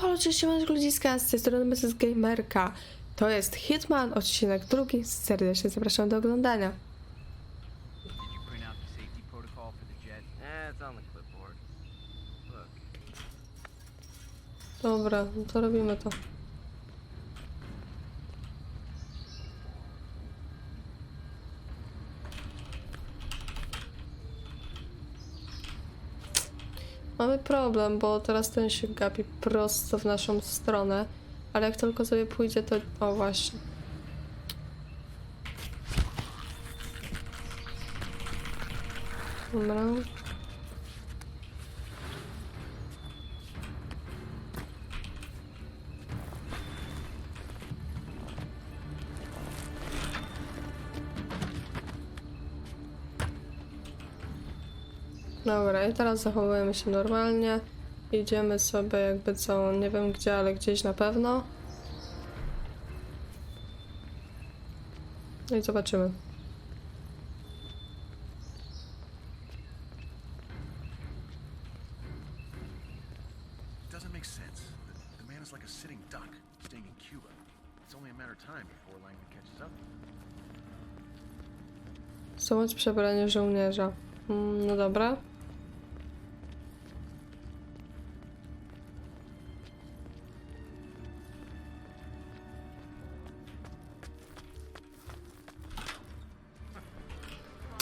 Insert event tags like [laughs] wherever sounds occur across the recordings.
halo, cześć, siemano, ludziska, z tej strony Mrs. Gamerka. To jest Hitman, odcinek drugi, serdecznie zapraszam do oglądania. Dobra, no to robimy to. Mamy problem, bo teraz ten się gapi prosto w naszą stronę, ale jak tylko sobie pójdzie, to... O, właśnie. Dobra. Dobra, i teraz zachowujemy się normalnie. Idziemy sobie jakby co, nie wiem gdzie, ale gdzieś na pewno. No i zobaczymy. It doesn't make sense. The,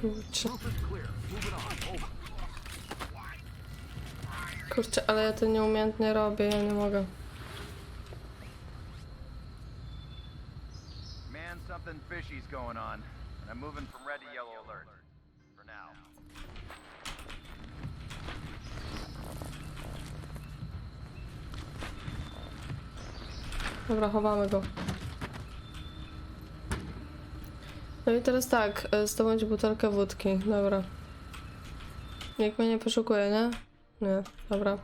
Kurczę. Kurczę, ale ja to nieumiejętnie robię, ja nie mogę. Man, something fishy's going on. And I'm moving from red to yellow alert. For now. Dobra, chowamy go. No i teraz tak, e, zdobądź butelkę wódki. Dobra. Nikt mnie nie poszukuje, nie? Nie, dobra.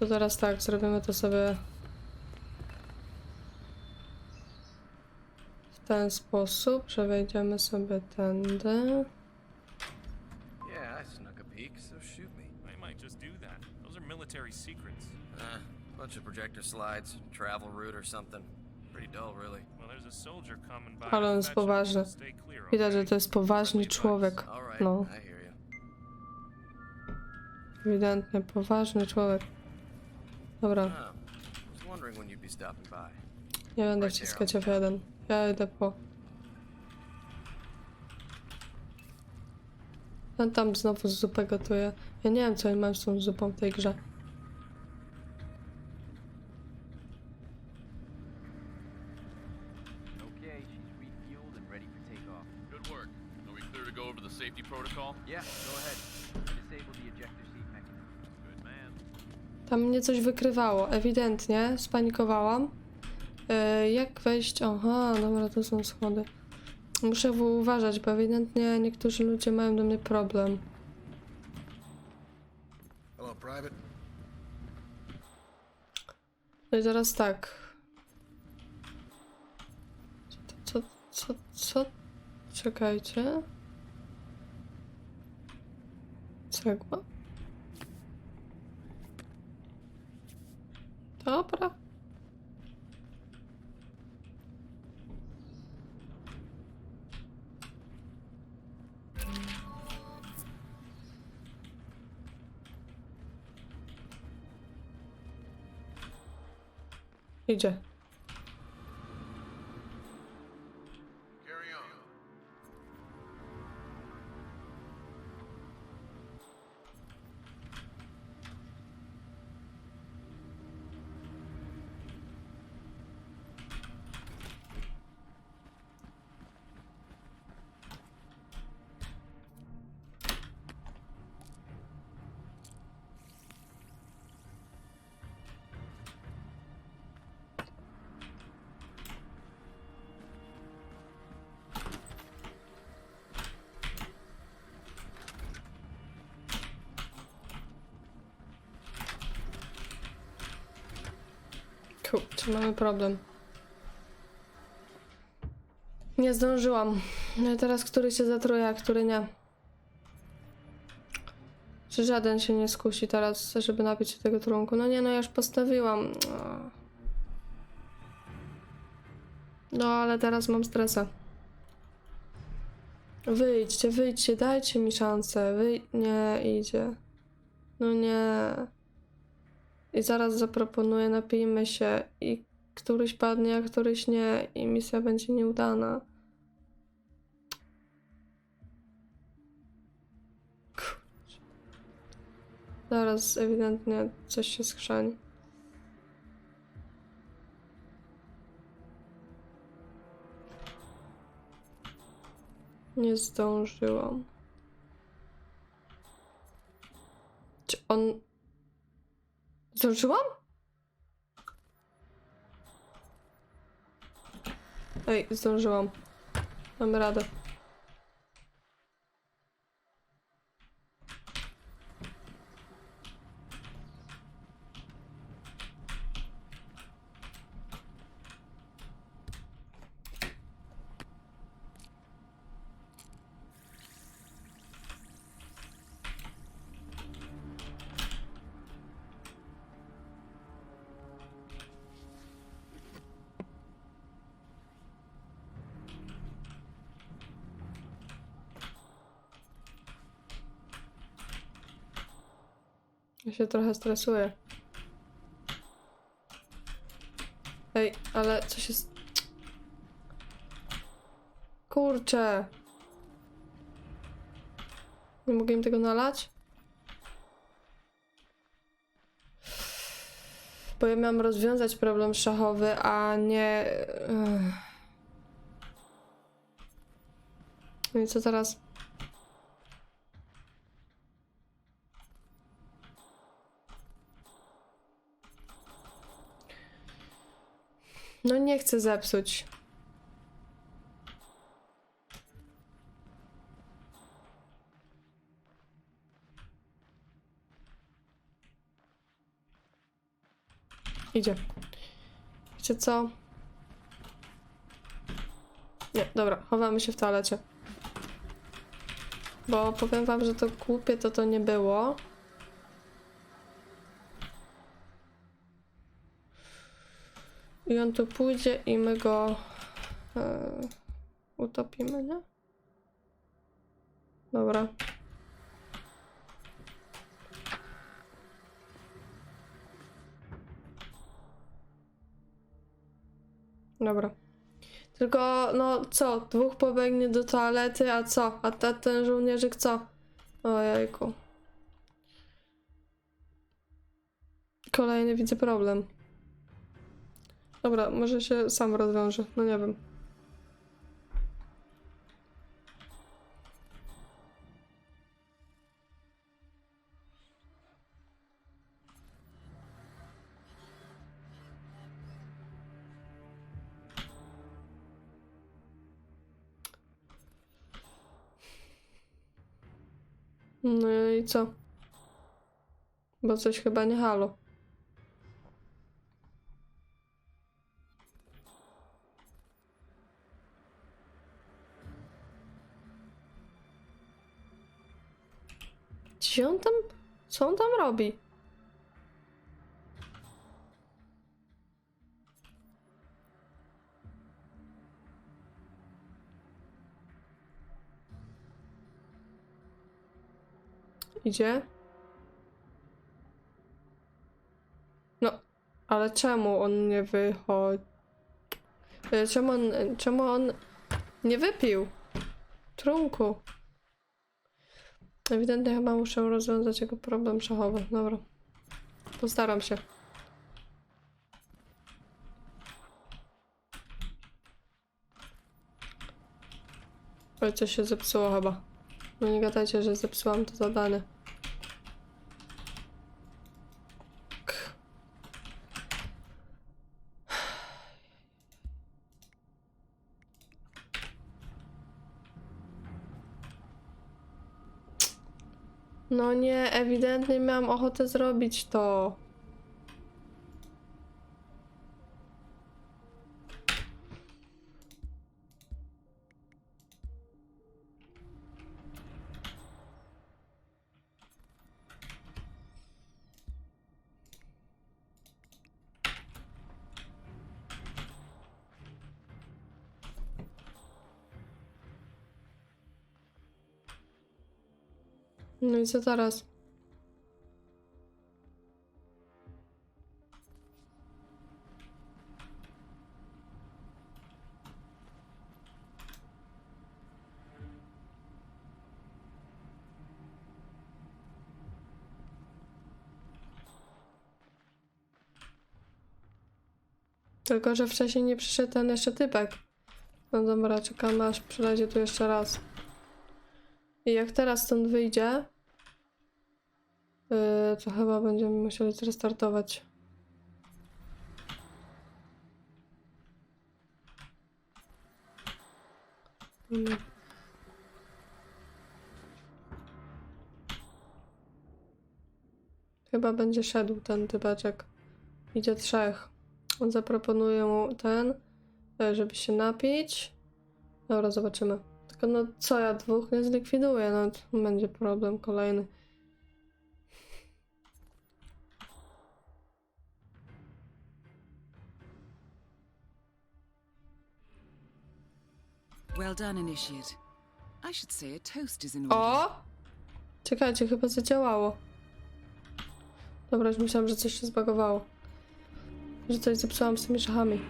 To teraz tak, zrobimy to sobie w ten sposób, że wejdziemy sobie tędy. yeah, I snuck a peek, so shoot me. I might just do that. Those are military secrets. Uh, bunch of projector slides, travel route or something. Ale on jest poważny. Widać, że to jest poważny człowiek. No, ewidentnie poważny człowiek. Dobra. By. Nie będę wciskać F1. Ja idę po. Ten tam znowu zupę gotuje. Ja nie wiem, co oni mają z tą zupą w tej grze. Tam mnie coś wykrywało. Ewidentnie spanikowałam. E, jak wejść? Aha, dobra, to są schody. Muszę uważać, bo ewidentnie niektórzy ludzie mają do mnie problem. Hello, Private. No i teraz tak. Co, co, co? Czekajcie. Cegła? Dobra. Idzie. Kurczę, mamy problem. Nie zdążyłam. No teraz który się zatruje, a który nie. Czy żaden się nie skusi teraz, żeby napić się tego trunku? No nie, no ja już postawiłam. No ale teraz mam stresa. Wyjdźcie, wyjdźcie, dajcie mi szansę. Wyj... Nie, idzie. No nie. I zaraz zaproponuję, napijmy się i któryś padnie, a któryś nie i misja będzie nieudana. Kurczę. Zaraz ewidentnie coś się skrzani. Nie zdążyłam. Czy on... Zdążyłam? Ej, zdążyłam. Mam radę. Ja się trochę stresuję. Ej, ale co się... Kurczę. Nie mogę im tego nalać? Bo ja miałam rozwiązać problem szachowy, a nie... No i co teraz? No nie chcę zepsuć. Idzie. Wiecie co? Nie, dobra, chowamy się w toalecie. Bo powiem wam, że to głupie to to nie było. I on tu pójdzie i my go e, utopimy, nie? Dobra. Dobra. Tylko, no co? Dwóch pobiegnie do toalety, a co? A ta, ten żołnierzyk co? Ojejku. Kolejny widzę problem. Dobra, może się sam rozwiąże. No nie wiem. No i co? Bo coś chyba nie halo. Gdzie on tam? Co on tam robi? Idzie? No, ale czemu on nie wychodzi? Czemu on, czemu on nie wypił? Trunku. Ewidentnie chyba muszę rozwiązać jego problem szachowy. Dobra. Postaram się. Oj, coś się zepsuło chyba. No nie gadajcie, że zepsułam to zadanie. K. No nie, ewidentnie miałam ochotę zrobić to. No i co teraz? Tylko, że wcześniej nie przyszedł ten jeszcze typek. No dobra, czekamy aż przylezie tu jeszcze raz. I jak teraz stąd wyjdzie, yy, to chyba będziemy musieli zrestartować. Chyba będzie szedł ten typeczek. Idzie trzech. On zaproponuje mu ten, e, żeby się napić. Dobra, zobaczymy. Tylko no co, ja dwóch nie zlikwiduję, no będzie problem kolejny. Well done, Initiate. I should say a toast is in order. O! Czekajcie, chyba zadziałało. Dobra, już myślałam, że coś się zbagowało. Że coś zepsułam z tymi szachami.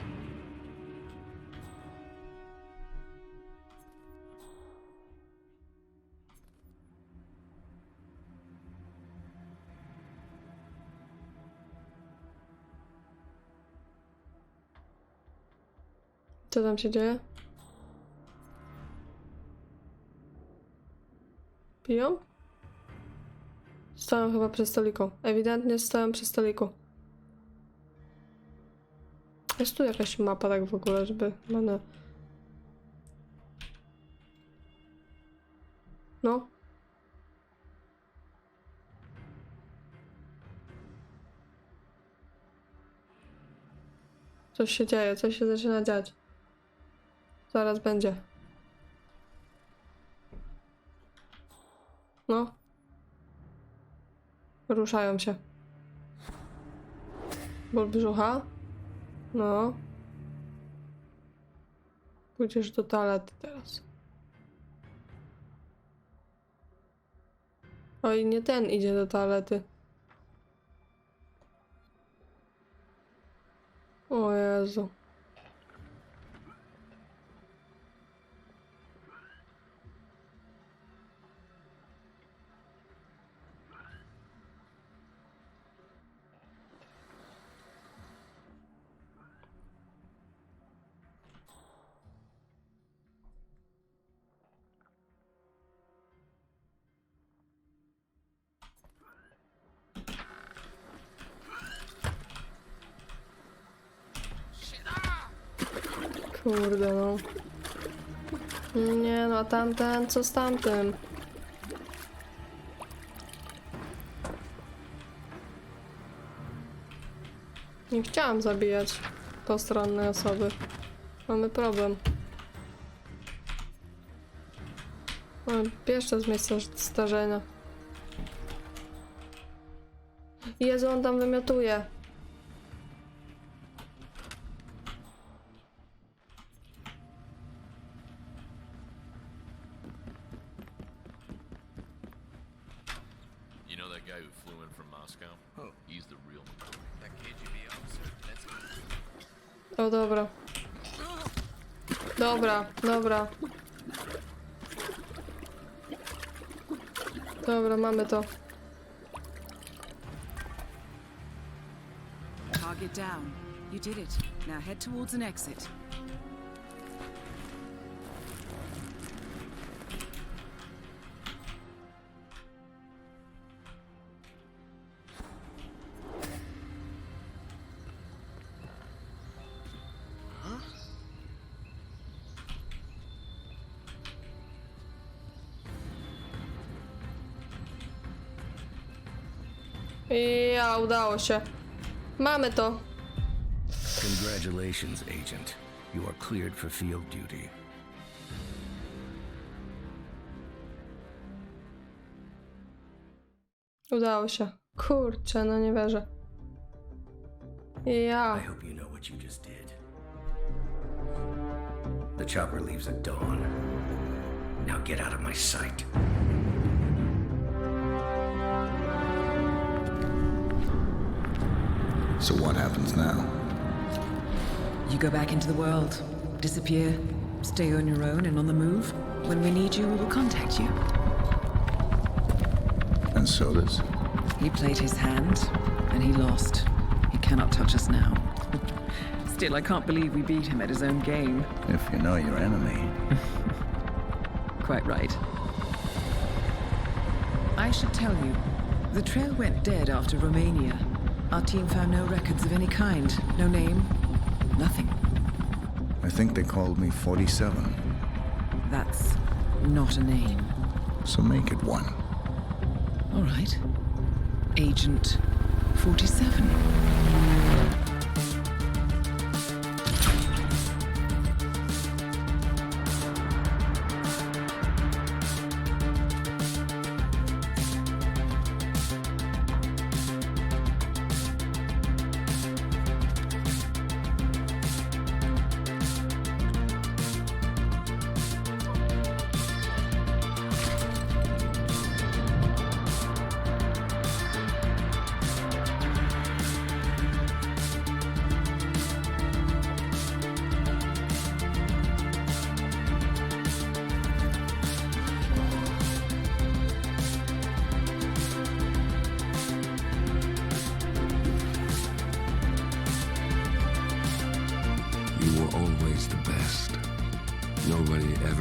Co tam się dzieje? Piją? Stoją chyba przy stoliku. Ewidentnie stoją przy stoliku. Jest tu jakaś mapa tak w ogóle, żeby. No. Coś się dzieje, coś się zaczyna dziać. Zaraz będzie. No. Ruszają się. Ból brzucha? No. Pójdziesz do toalety teraz. Oj, nie ten idzie do toalety. O Jezu. Kurde no. Nie no, a tamten, co z tamtym? Nie chciałam zabijać postronnej osoby. Mamy problem. O, Bierz z miejsca starzenia. Jezu, on tam wymiotuje. Dobra, dobra. Dobra, mamy to. Target down. You did it. Now head towards an exit. Udało się. Mamy to. Congratulations, Agent. You are cleared for field duty. Udało się. Kurczę, no nie wierzę. I Ja. hope you know what you just did. The chopper leaves at dawn. Now get out of my sight. So what happens now? You go back into the world, disappear, stay on your own and on the move. When we need you, we will contact you. And so does. He played his hand, and he lost. He cannot touch us now. [laughs] Still, I can't believe we beat him at his own game. If you know your enemy. [laughs] Quite right. I should tell you, the trail went dead after Romania. Our team found no records of any kind. No name, nothing. I think they called me 47. That's not a name. So make it one. All right. Agent 47.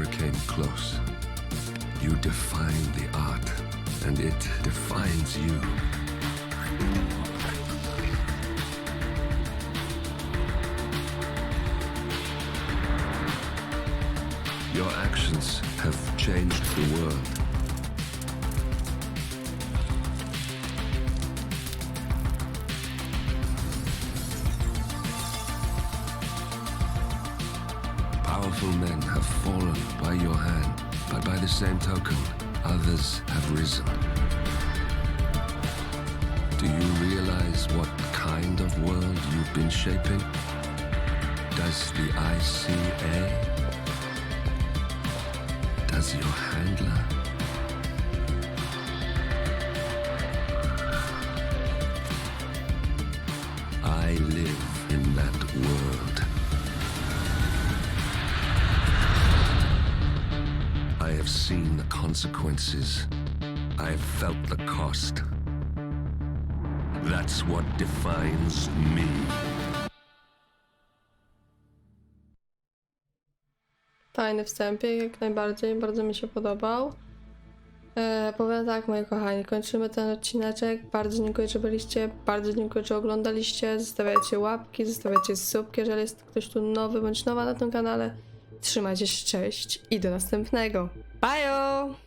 Nobody ever came close. You define the art, and it defines you. Men have fallen by your hand, but by the same token, others have risen. Do you realize what kind of world you've been shaping? Does the ICA? Does your handler? Have seen the consequences. I have felt the cost. That's what defines me. Fajny wstępik, jak najbardziej, bardzo mi się podobał. E, powiem tak, moi kochani, kończymy ten odcineczek. Bardzo dziękuję, że byliście, bardzo dziękuję, że oglądaliście. Zostawiajcie łapki, zostawiajcie subki, jeżeli jest ktoś tu nowy bądź nowa na tym kanale. Trzymajcie się, cześć i do następnego. 拜哦。